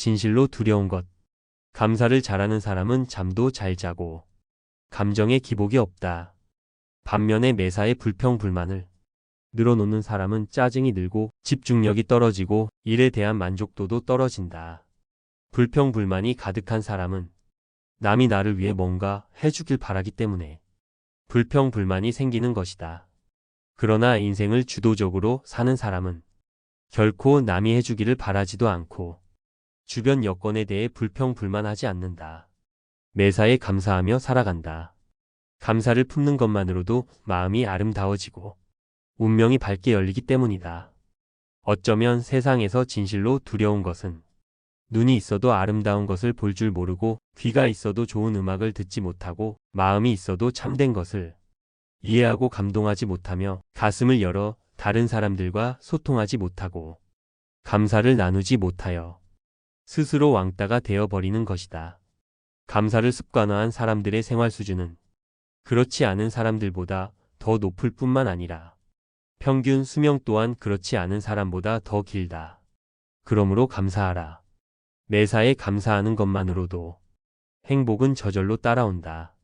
진실로 두려운 것. 감사를 잘하는 사람은 잠도 잘 자고 감정에 기복이 없다. 반면에 매사에 불평불만을 늘어놓는 사람은 짜증이 늘고 집중력이 떨어지고 일에 대한 만족도도 떨어진다. 불평불만이 가득한 사람은 남이 나를 위해 뭔가 해주길 바라기 때문에 불평불만이 생기는 것이다. 그러나 인생을 주도적으로 사는 사람은 결코 남이 해주기를 바라지도 않고 주변 여건에 대해 불평불만하지 않는다. 매사에 감사하며 살아간다. 감사를 품는 것만으로도 마음이 아름다워지고 운명이 밝게 열리기 때문이다. 어쩌면 세상에서 진실로 두려운 것은 눈이 있어도 아름다운 것을 볼 줄 모르고 귀가 있어도 좋은 음악을 듣지 못하고 마음이 있어도 참된 것을 이해하고 감동하지 못하며 가슴을 열어 다른 사람들과 소통하지 못하고 감사를 나누지 못하여 스스로 왕따가 되어버리는 것이다. 감사를 습관화한 사람들의 생활 수준은 그렇지 않은 사람들보다 더 높을 뿐만 아니라 평균 수명 또한 그렇지 않은 사람보다 더 길다. 그러므로 감사하라. 매사에 감사하는 것만으로도 행복은 저절로 따라온다.